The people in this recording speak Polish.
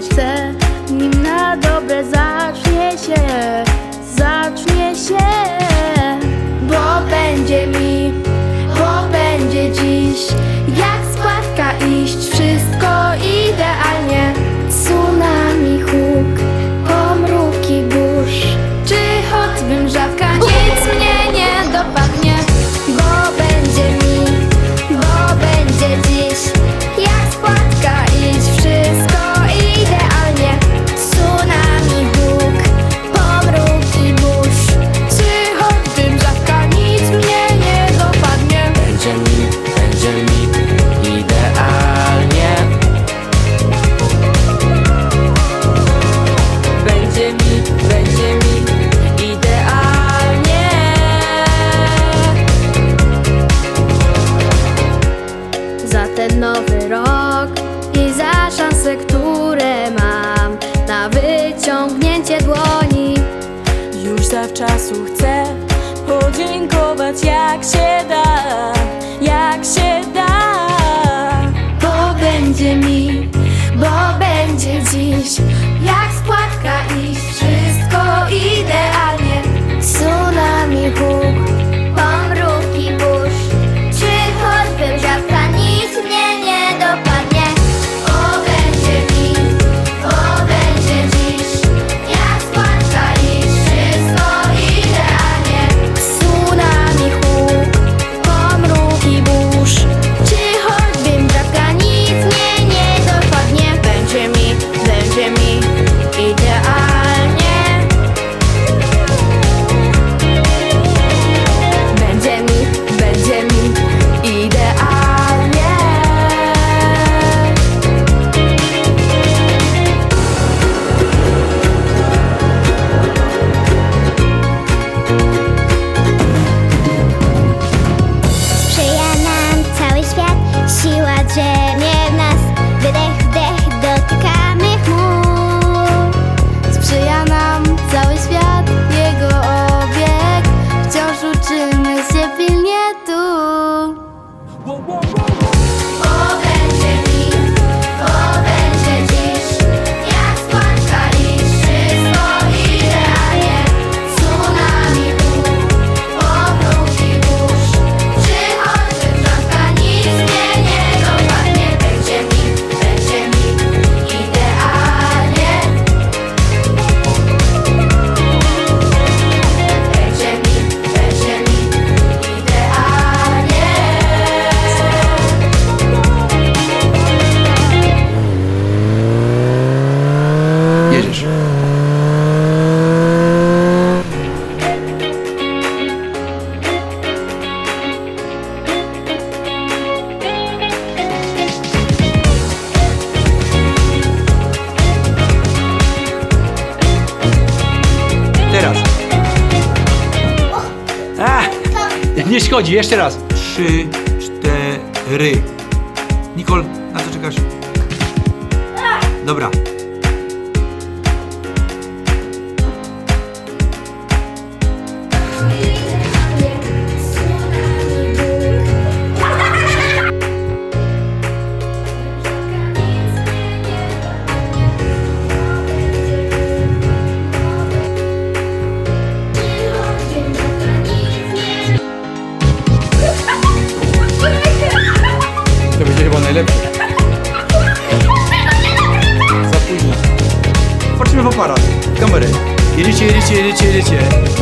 chcę Nim na dobre zacznie się. wyciągnięcie dłoni. Już zawczasu chcę podziękować jak się da. 去挖掘 Nie szkodzi, jeszcze raz. Trzy, cztery. Nikol, na co czekasz? Dobra. içeri içeri içeri içeri.